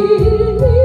ชีวิต